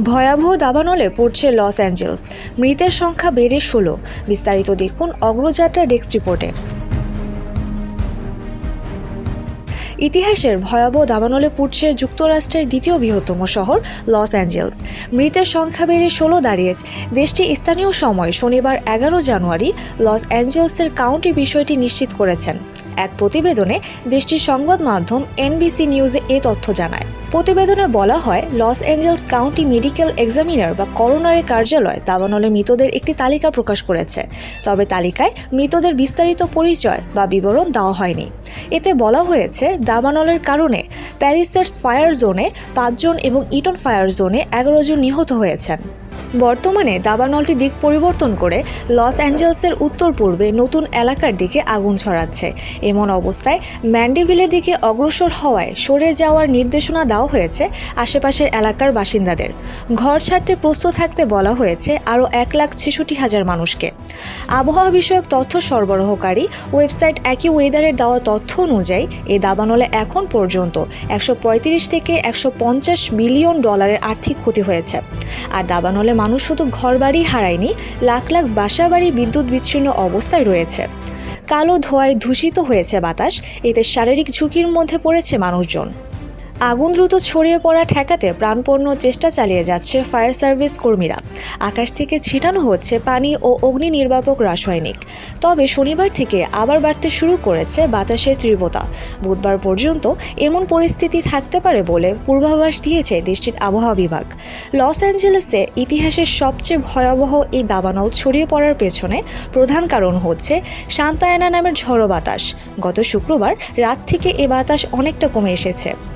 ভয়াবহ দাবানলে পড়ছে Los Angeles. মৃতের সংখ্যা বেড়ে ষোলো। বিস্তারিত দেখুন অগ্রযাত্রা ডেস্ক রিপোর্টে। ইতিহাসের ভয়াবহ দাবানলে পুড়ছে যুক্তরাষ্ট্রের দ্বিতীয় বৃহত্তম শহর, লস অ্যাঞ্জেলস। মৃতের সংখ্যা বেড়ে ষোলো দাঁড়িয়েছে। দেশটি স্থানীয় সময় শনিবার এগারো জানুয়ারি লস অ্যাঞ্জেলসের কাউন্টি বিষয়টি নিশ্চিত করেছেন। এক প্রতিবেদনে দেশটির সংবাদ মাধ্যম এনবিসি নিউজে এ তথ্য জানায়। প্রতিবেদনে বলা হয়, Los Angeles county medical examiner বা করোনারি কার্যালয় দাবানলে মৃতদের একটি তালিকা প্রকাশ করেছে। তবে তালিকায় মৃতদের বিস্তারিত পরিচয় বা বিবরণ দেওয়া হয়নি। এতে বলা হয়েছে, দাবানলের কারণে প্যারিসের ফায়ার জোনে পাঁচজন এবং ইটন ফায়ার জোনে এগারো জন নিহত হয়েছেন। বর্তমানে দাবানলটি দিক পরিবর্তন করে লস অ্যাঞ্জেলসের উত্তর পূর্বে নতুন এলাকার দিকে আগুন ছড়াচ্ছে। এমন অবস্থায় ম্যান্ডিভিলের দিকে অগ্রসর হওয়ায় সরে যাওয়ার নির্দেশনা দেওয়া হয়েছে আশেপাশের এলাকার বাসিন্দাদের। ঘর ছাড়তে প্রস্তুত থাকতে বলা হয়েছে আরও এক লাখ ছেষট্টি হাজার মানুষকে। আবহাওয়া বিষয়ক তথ্য সরবরাহকারী ওয়েবসাইট একই ওয়েদারের দেওয়া তথ্য অনুযায়ী এই দাবানলে এখন পর্যন্ত একশো পঁয়ত্রিশ থেকে একশো বিলিয়ন ডলারের আর্থিক ক্ষতি হয়েছে। আর দাবানলে মানুষ শুধু ঘরবাড়ি হারায়নি, লাখ লাখ বাসা বাড়ি বিদ্যুৎ বিচ্ছিন্ন অবস্থায় রয়েছে। কালো ধোঁয়ায় দূষিত হয়েছে বাতাস, এতে শারীরিক ঝুঁকির মধ্যে পড়েছে মানুষজন। আগুন দ্রুত ছড়িয়ে পড়া ঠেকাতে প্রাণপণ্য চেষ্টা চালিয়ে যাচ্ছে ফায়ার সার্ভিস কর্মীরা। আকাশ থেকে ছিটানো হচ্ছে পানি ও অগ্নি নির্বাপক রাসায়নিক। তবে শনিবার থেকে আবার বাড়তে শুরু করেছে বাতাসের তীব্রতা। বুধবার পর্যন্ত এমন পরিস্থিতি থাকতে পারে বলে পূর্বাভাস দিয়েছে দেশটির আবহাওয়া বিভাগ। লস অ্যাঞ্জেলেসে ইতিহাসের সবচেয়ে ভয়াবহ এই দাবানল ছড়িয়ে পড়ার পেছনে প্রধান কারণ হচ্ছে শান্তায়না নামের ঝড়ো বাতাস। গত শুক্রবার রাত থেকে এ বাতাস অনেকটা কমে এসেছে।